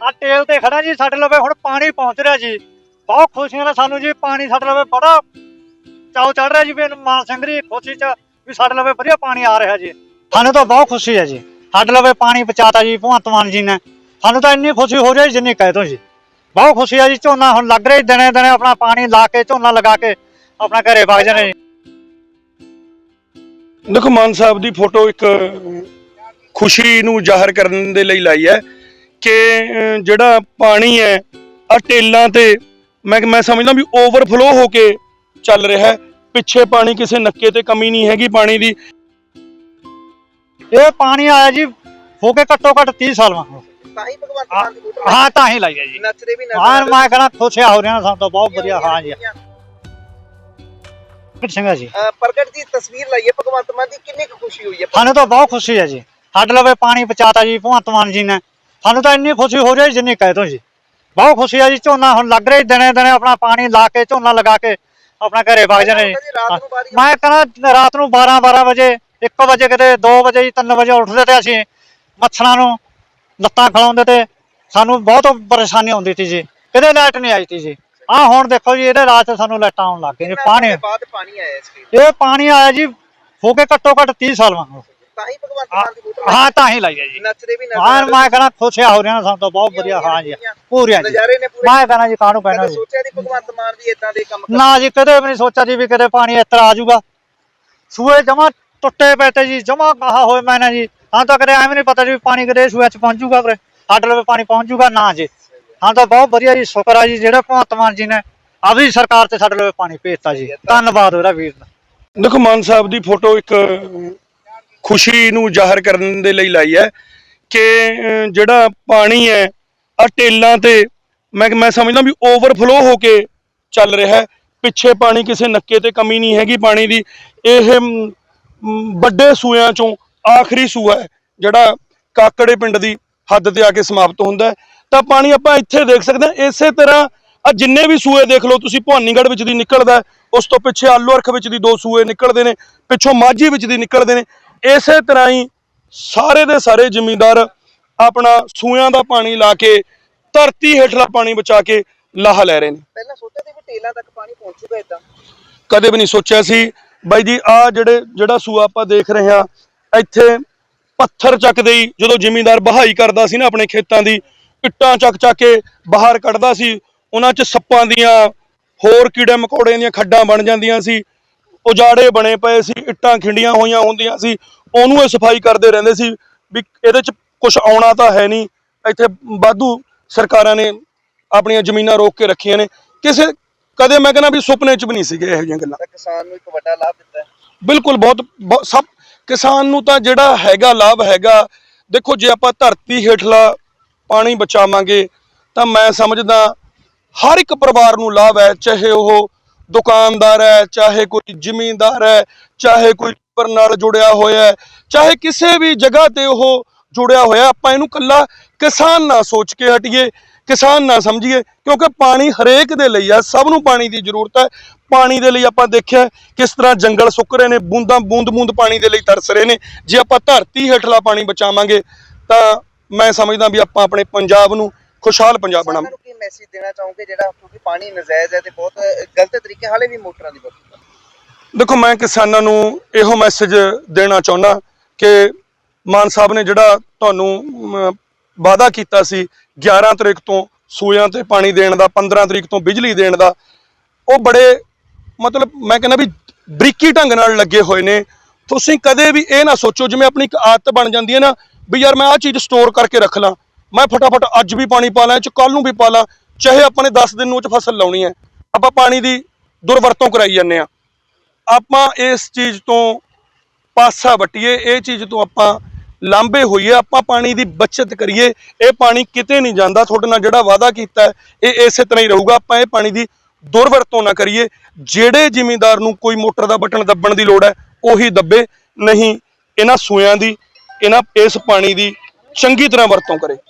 ਆ ਟੇਲ ਤੇ ਖੜਾ ਜੀ ਸਾਡੇ ਲਵੇ ਹੁਣ ਪਾਣੀ ਪਹੁੰਚ ਰਿਹਾ ਜੀ। ਬਹੁਤ ਖੁਸ਼ੀਆਂ ਨਾਲ ਸਾਨੂੰ ਜੀ ਪਾਣੀ ਸਾਡੇ ਲਵੇ ਬੜਾ ਚਾਉ ਚੜ ਰਿਹਾ ਜੀ ਵੀ ਮਾਨ ਸਿੰਘ ਦੀ ਖੁਸ਼ੀ ਚ ਵੀ ਸਾਡੇ ਲਵੇ ਵਧੀਆ ਪਾਣੀ ਆ ਰਿਹਾ ਜੀ। ਸਾਨੂੰ ਤਾਂ ਬਹੁਤ ਖੁਸ਼ੀ ਹੈ ਜੀ। ਸਾਡੇ ਲਵੇ ਪਾਣੀ ਪਹੁੰਚਾਤਾ ਜੀ ਭਗਵੰਤ ਮਾਨ ਜੀ ਨੇ। ਸਾਨੂੰ ਤਾਂ ਇੰਨੀ ਖੁਸ਼ੀ ਹੋ ਰਹੀ ਜਿੰਨੀ ਕਹਿ ਦੋ ਜੀ। ਬਹੁਤ ਖੁਸ਼ੀ ਆ ਜੀ, ਝੋਨਾ ਹੁਣ ਲੱਗ ਰਿਹਾ ਦਿਨੇ ਦਿਨੇ ਆਪਣਾ ਪਾਣੀ ਲਾ ਕੇ, ਝੋਨਾ ਲਗਾ ਕੇ ਆਪਣਾ ਘਰੇ ਵਗ ਜਾਣੇ ਜੀ। ਦੇਖੋ ਮਾਨ ਸਾਹਿਬ ਦੀ ਫੋਟੋ ਇੱਕ ਖੁਸ਼ੀ ਨੂੰ ਜ਼ਾਹਰ ਕਰਨ ਦੇ ਲਈ ਲਾਈ ਹੈ। ਕਿ ਜਿਹੜਾ ਪਾਣੀ ਹੈ ਆ ਟੇਲਾਂ ਤੇ ਮੈਂ ਮੈਂ ਸਮਝਦਾ ਵੀ ਓਵਰਫਲੋ ਹੋ ਕੇ ਚੱਲ ਰਿਹਾ ਹੈ। ਪਿੱਛੇ ਪਾਣੀ ਕਿਸੇ ਨੱਕੇ ਤੇ ਕਮੀ ਨਹੀਂ ਹੈਗੀ ਪਾਣੀ ਦੀ। ਇਹ ਪਾਣੀ ਆਇਆ ਜੀ ਹੋ ਕੇ ਘੱਟੋ ਘੱਟ 30 ਸਾਲ ਵਾਂ। ਤਾਂ ਹੀ ਭਗਵੰਤ ਮਾਨ ਦੀ ਫੋਟੋ ਹਾਂ ਤਾਂ ਹੀ ਲਾਈ ਹੈ ਜੀ। ਨੱਚਦੇ ਵੀ ਨਜ਼ਰ ਹਾਂ ਮੈਂ ਕਹਿੰਦਾ ਖੁਸ਼ਿਆ ਹੋ ਰਿਹਾ ਨਾ ਸਾਨੂੰ ਤਾਂ ਬਹੁਤ ਵਧੀਆ ਹਾਂ ਜੀ। ਸਿੰਘਾ ਪ੍ਰਗਟ ਦੀ ਤਸਵੀਰ ਲਾਈਏ ਭਗਵੰਤ ਮਾਨ ਦੀ ਕਿੰਨੀ ਕੁ ਖੁਸ਼ੀ ਹੋਈ ਹੈ? ਸਾਨੂੰ ਤਾਂ ਬਹੁਤ ਖੁਸ਼ੀ ਹੈ ਜੀ। ਸਾਡੇ ਲਵੇ ਪਾਣੀ ਪਹੁੰਚਾਤਾ ਜੀ ਭਗਵੰਤ ਮਾਨ ਜੀ ਨੇ। ਸਾਨੂੰ ਤਾਂ ਇੰਨੀ ਖੁਸ਼ੀ ਹੋ ਰਹੀ ਜਿੰਨੀ ਕਹਿ ਦੋ ਜੀ। ਬਹੁਤ ਖੁਸ਼ੀ ਹੈ ਜੀ ਝੋਨਾ ਹੁਣ ਲੱਗ ਰਿਹਾ ਦਿਨੇ ਦਿਨੇ ਆਪਣਾ ਪਾਣੀ ਲਾ ਕੇ ਝੋਨਾ ਲਗਾ ਕੇ ਆਪਣਾ ਘਰੇ ਵਗ ਜਾਣੇ ਜੀ। ਮੈਂ ਕਹਿੰਦਾ ਰਾਤ ਨੂੰ 12 12 ਵਜੇ 1 ਵਜੇ ਕਿਤੇ 2 ਵਜੇ ਜੀ 3 ਵਜੇ ਉੱਠਦੇ ਤੇ ਅਸੀਂ ਮੱਛਰਾਂ ਨੂੰ ਲੱਤਾਂ ਖਿਲਾਉਂਦੇ ਤੇ ਸਾਨੂੰ ਬਹੁਤ ਪਰੇਸ਼ਾਨੀ ਆਉਂਦੀ ਸੀ ਜੀ। ਕਿਤੇ ਲਾਈਟ ਨਹੀਂ ਆਈ ਸੀ ਜੀ। ਆਹ ਹੁਣ ਦੇਖੋ ਜੀ ਇਹਦੇ ਰਾਤ ਸਾਨੂੰ ਲਾਈਟਾਂ ਆਉਣ ਲੱਗ ਗਈਆਂ ਪਾਣੀ ਬਾਅਦ ਪਾਣੀ ਆਇਆ ਇਸ ਇਹ ਪਾਣੀ ਆਇਆ ਜੀ ਹੋ ਕੇ ਘੱਟੋ ਘੱਟ 30 ਸਾਲ ਵਾਂਗੂ। ਤਾਂ ਹੀ ਭਗਵੰਤ ਮਾਨ ਦੀ ਫੋਟੋ ਹਾਂ ਤਾਂ ਹੀ ਲਾਈ ਹੈ ਜੀ। ਨੱਚਦੇ ਵੀ ਹਾਂ ਰਹੇ। ਮੈਂ ਕਹਿੰਦਾ ਖੁਸ਼ਿਆ ਹੋ ਰਿਹਾ ਸਾਨੂੰ ਤਾਂ ਬਹੁਤ ਵਧੀਆ ਹਾਂ ਜੀ ਪੂਰੀਆਂ ਜੀ। ਨਜ਼ਾਰੇ ਨੇ ਪੂਰੇ। ਮੈਂ ਕਹਿੰਦਾ ਜੀ ਕਾਹਨੂੰ ਕਹਿਣਾ ਕਦੇ ਜੀ? ਸੋਚਿਆ ਨਹੀਂ ਭਗਵੰਤ ਮਾਨ ਵੀ ਇਦਾਂ ਦੇ ਕੰਮ ਕਰ ਨਾ ਜੀ ਕਦੇ ਵੀ ਨਹੀਂ ਸੋਚਿਆ ਜੀ ਵੀ ਕਦੇ ਪਾਣੀ ਇਸ ਤਰ੍ਹਾਂ ਆ ਜਾਊਗਾ। ਸੂਏ ਜਮਾ ਟੁੱਟੇ ਪਏ ਤੇ ਜੀ ਜਮਾ ਕਹਾ ਹੋਏ ਮੈਨੇ ਜੀ। ਹਾਂ ਤਾਂ ਕਦੇ ਐਵੇਂ ਨਹੀਂ ਪਤਾ ਜੀ ਵੀ ਪਾਣੀ ਕਦੇ ਸੂਏ ਚ ਪਹੁੰਚ ਜਾਊਗਾ ਕਰੇ ਸਾਡੇ ਲਵੇ ਪਾਣੀ ਪਹੁੰਚ ਜਾਊਗਾ ਨਾ ਜੀ। ਹਾਂ ਤਾਂ ਬਹੁਤ ਵਧੀਆ ਜੀ ਸ਼ੁਕਰ ਆ ਜੀ ਜਿਹੜਾ ਭਗਵੰਤ ਮਾਨ ਜੀ ਨੇ ਆ ਵੀ ਸਰਕਾਰ ਤੇ ਸਾਡੇ ਲਵੇ ਪਾਣੀ ਭੇਜਤਾ ਜੀ। ਧੰਨਵਾਦ ਉਹਦਾ ਵੀਰ ਦਾ। ਦੇਖੋ ਮਾਨ ਸਾਹਿਬ ਦੀ ਫੋਟੋ ਇੱਕ ਖੁਸ਼ੀ ਨੂੰ ਜ਼ਾਹਰ ਕਰਨ ਦੇ ਲਈ ਲਾਈ ਹੈ ਕਿ ਜਿਹੜਾ ਪਾਣੀ ਹੈ ਆ ਟੇਲਾਂ ਤੇ ਮੈਂ ਮੈਂ ਸਮਝਦਾ ਵੀ ਓਵਰਫਲੋ ਹੋ ਕੇ ਚੱਲ ਰਿਹਾ ਹੈ। ਪਿੱਛੇ ਪਾਣੀ ਕਿਸੇ ਨੱਕੇ ਤੇ ਕਮੀ ਨਹੀਂ ਹੈਗੀ ਪਾਣੀ ਦੀ। ਇਹ ਵੱਡੇ ਸੂਆਂ ਚੋਂ ਆਖਰੀ ਸੂਆ ਹੈ, ਜਿਹੜਾ ਕਾਕੜੇ ਪਿੰਡ ਦੀ ਹੱਦ ਤੇ ਆ ਕੇ ਸਮਾਪਤ ਹੁੰਦਾ ਹੈ। ਤਾਂ ਪਾਣੀ ਆਪਾਂ ਇੱਥੇ ਦੇਖ ਸਕਦੇ ਹਾਂ, ਇਸੇ ਤਰ੍ਹਾਂ ਆ ਜਿੰਨੇ ਵੀ ਸੂਏ ਦੇਖ ਲਓ ਤੁਸੀਂ, ਭਵਾਨੀਗੜ੍ਹ ਵਿੱਚ ਦੀ ਨਿਕਲਦਾ ਉਸ ਤੋਂ ਪਿੱਛੇ ਆਲੂ ਅਰਖ ਵਿੱਚ ਦੀ ਦੋ ਸੂਏ ਨਿਕਲਦੇ ਨੇ, ਪਿੱਛੋਂ ਮਾਝੀ ਵਿੱਚ ਦੀ ਨਿਕਲਦੇ ਨੇ। ਇਸੇ ਤਰ੍ਹਾਂ ਹੀ ਸਾਰੇ ਦੇ ਸਾਰੇ ਜ਼ਿਮੀਂਦਾਰ ਆਪਣਾ ਸੂਆਂ ਦਾ ਪਾਣੀ ਲਾ ਕੇ ਧਰਤੀ ਹੇਠਲਾ ਪਾਣੀ ਬਚਾ ਕੇ ਲਾਹਾ ਲੈ ਰਹੇ ਨੇ। ਪਹਿਲਾਂ ਸੋਚਿਆ ਸੀ ਵੀ ਟੇਲਾਂ ਤੱਕ ਪਾਣੀ ਪਹੁੰਚੂਗਾ ਇਦਾਂ। ਕਦੇ ਵੀ ਨਹੀਂ ਸੋਚਿਆ ਸੀ। ਬਾਈ ਜੀ ਆ ਜਿਹੜੇ ਜਿਹੜਾ ਸੂਆ ਆਪਾਂ ਦੇਖ ਰਹੇ ਹਾਂ ਇੱਥੇ ਪੱਥਰ ਚੱਕਦੇ ਹੀ ਜਦੋਂ ਜ਼ਿਮੀਂਦਾਰ ਬਹਾਈ ਕਰਦਾ ਸੀ ਨਾ ਆਪਣੇ ਖੇਤਾਂ ਦੀ ਇੱਟਾਂ ਚੱਕ ਚੱਕ ਕੇ ਬਾਹਰ ਕੱਢਦਾ ਸੀ ਉਹਨਾਂ 'ਚ ਸੱਪਾਂ ਦੀਆਂ ਹੋਰ ਕੀੜੇ ਮਕੌੜਿਆਂ ਦੀਆਂ ਖੱਡਾਂ ਬਣ ਜਾਂਦੀਆਂ ਸੀ। ਉਜਾੜੇ ਬਣੇ ਪਏ ਸੀ ਇੱਟਾਂ ਖਿੰਡੀਆਂ ਹੋਈਆਂ ਹੁੰਦੀਆਂ ਸੀ ਉਹਨੂੰ ਇਹ ਸਫ਼ਾਈ ਕਰਦੇ ਰਹਿੰਦੇ ਸੀ ਵੀ ਇਹਦੇ 'ਚ ਕੁਝ ਆਉਣਾ ਤਾਂ ਹੈ ਨਹੀਂ। ਇੱਥੇ ਵਾਧੂ ਸਰਕਾਰਾਂ ਨੇ ਆਪਣੀਆਂ ਜ਼ਮੀਨਾਂ ਰੋਕ ਕੇ ਰੱਖੀਆਂ ਨੇ। ਕਿਸੇ ਕਦੇ ਮੈਂ ਕਹਿੰਦਾ ਵੀ ਸੁਪਨੇ 'ਚ ਵੀ ਨਹੀਂ ਸੀਗੇ ਇਹੋ ਜਿਹੀਆਂ ਗੱਲਾਂ। ਕਿਸਾਨ ਨੂੰ ਇੱਕ ਵੱਡਾ ਲਾਭ ਦਿੱਤਾ ਬਿਲਕੁਲ ਬਹੁਤ- ਸਭ ਕਿਸਾਨ ਨੂੰ ਤਾਂ ਜਿਹੜਾ ਹੈਗਾ ਲਾਭ ਹੈਗਾ। ਦੇਖੋ ਜੇ ਆਪਾਂ ਧਰਤੀ ਹੇਠਲਾ ਪਾਣੀ ਬਚਾਵਾਂਗੇ ਤਾਂ ਮੈਂ ਸਮਝਦਾ ਹਰ ਇੱਕ ਪਰਿਵਾਰ ਨੂੰ ਲਾਭ ਹੈ ਚਾਹੇ ਉਹ ਦੁਕਾਨਦਾਰ ਹੈ, ਚਾਹੇ ਕੋਈ ਜ਼ਿਮੀਂਦਾਰ ਹੈ, ਚਾਹੇ ਕੋਈ ਪਰ ਨਾਲ ਜੁੜਿਆ ਹੋਇਆ ਹੈ, ਚਾਹੇ ਕਿਸੇ ਵੀ ਜਗ੍ਹਾ ਤੇ ਉਹ ਜੁੜਿਆ ਹੋਇਆ ਆਪਾਂ ਇਹਨੂੰ ਕੱਲਾ ਕਿਸਾਨ ਨਾ ਸੋਚ ਕੇ ਹਟੀਏ, ਕਿਸਾਨ ਨਾ ਸਮਝੀਏ, ਕਿਉਂਕਿ ਪਾਣੀ ਹਰੇਕ ਦੇ ਲਈ ਆ ਸਭ ਨੂੰ ਪਾਣੀ ਦੀ ਜ਼ਰੂਰਤ ਹੈ। ਪਾਣੀ ਦੇ ਲਈ ਆਪਾਂ ਦੇਖਿਆ ਕਿਸ ਤਰ੍ਹਾਂ ਜੰਗਲ ਸੁੱਕ ਰਹੇ ਨੇ, ਬੂੰਦਾਂ ਬੂੰਦ ਬੂੰਦ ਪਾਣੀ ਦੇ ਲਈ ਤਰਸ ਰਹੇ ਨੇ। ਜੇ ਆਪਾਂ ਧਰਤੀ ਹੇਠਲਾ ਪਾਣੀ ਬਚਾਵਾਂਗੇ ਤਾਂ ਮੈਂ ਸਮਝਦਾ ਵੀ ਆਪਾਂ ਆਪਣੇ ਪੰਜਾਬ ਨੂੰ ਖੁਸ਼ਹਾਲ ਪੰਜਾਬ ਬਣਾਵਾਂਗੇ। ਮੈਸੇਜ ਦੇਣਾ ਚਾਹੋਗੇ ਜਿਹੜਾ ਕਿਉਂਕਿ ਪਾਣੀ ਨਜਾਇਜ਼ ਹੈ ਤੇ ਬਹੁਤ ਗਲਤ ਤਰੀਕੇ ਹਾਲੇ ਵੀ ਮੋਟਰਾਂ ਦੀ ਵਰਤੋਂ ਦੇਖੋ ਮੈਂ ਕਿਸਾਨਾਂ ਨੂੰ ਇਹੋ ਮੈਸੇਜ ਦੇਣਾ ਚਾਹੁੰਦਾ ਕਿ ਮਾਨ ਸਾਹਿਬ ਨੇ ਜਿਹੜਾ ਤੁਹਾਨੂੰ ਅਮ, ਵਾਅਦਾ ਕੀਤਾ ਸੀ 11 ਤਰੀਕ ਤੋਂ ਸੂਇਆਂ ਤੇ ਪਾਣੀ ਦੇਣ ਦਾ 15 ਤਰੀਕ ਤੋਂ ਬਿਜਲੀ ਦੇਣ ਦਾ ਉਹ ਬੜੇ ਮਤਲਬ ਮੈਂ ਕਹਿੰਦਾ ਵੀ ਬਰੀਕੀ ਢੰਗ ਨਾਲ ਲੱਗੇ ਹੋਏ ਨੇ। ਤੁਸੀਂ ਕਦੇ ਵੀ ਇਹ ਨਾ ਸੋਚੋ ਜਿਵੇਂ ਆਪਣੀ ਇੱਕ ਆਦਤ ਬਣ ਜਾਂਦੀ ਹੈ ਨਾ ਵੀ ਯਾਰ ਮੈਂ ਆਹ ਚੀਜ਼ ਸਟੋਰ ਕਰਕੇ ਰੱਖ ਲਾਂ। ਮੈਂ ਫਟਾਫਟ ਅੱਜ ਵੀ ਪਾਣੀ ਪਾ ਲਾਂ ਚ ਕੱਲ ਨੂੰ ਵੀ ਪਾ ਲਾਂ, ਚਾਹੇ ਆਪਾਂ ਨੇ 10 ਦਿਨ ਨੂੰ ਚ ਫਸਲ ਲਾਉਣੀ ਹੈ। ਆਪਾਂ ਪਾਣੀ ਦੀ ਦੁਰਵਰਤੋਂ ਕਰਾਈ ਜਾਂਦੇ ਆ ਆਪਾਂ ਇਸ ਚੀਜ਼ ਤੋਂ ਪਾਸਾ ਵਟੀਏ, ਇਹ ਚੀਜ਼ ਤੋਂ ਆਪਾਂ ਲਾਂਬੇ ਹੋਈਏ, ਆਪਾਂ ਪਾਣੀ ਦੀ ਬਚਤ ਕਰੀਏ। ਇਹ ਪਾਣੀ ਕਿਤੇ ਨਹੀਂ ਜਾਂਦਾ, ਤੁਹਾਡੇ ਨਾਲ ਜਿਹੜਾ ਵਾਅਦਾ ਕੀਤਾ ਇਹ ਇਸੇ ਤਰ੍ਹਾਂ ਹੀ ਰਹੂਗਾ। ਆਪਾਂ ਇਹ ਪਾਣੀ ਦੀ ਦੁਰਵਰਤੋਂ ਨਾ ਕਰੀਏ। ਜਿਹੜੇ ਜ਼ਿਮੀਂਦਾਰ ਨੂੰ ਕੋਈ ਮੋਟਰ ਦਾ ਬਟਨ ਦੱਬਣ ਦੀ ਲੋੜ ਹੈ, ਉਹੀ ਦੱਬੇ, ਨਹੀਂ, ਇਹਨਾਂ ਸੂਆਂ ਦੀ, ਇਹਨਾਂ ਇਸ ਪਾਣੀ ਦੀ ਚੰਗੀ ਤਰ੍ਹਾਂ ਵਰਤੋਂ ਕਰੇ।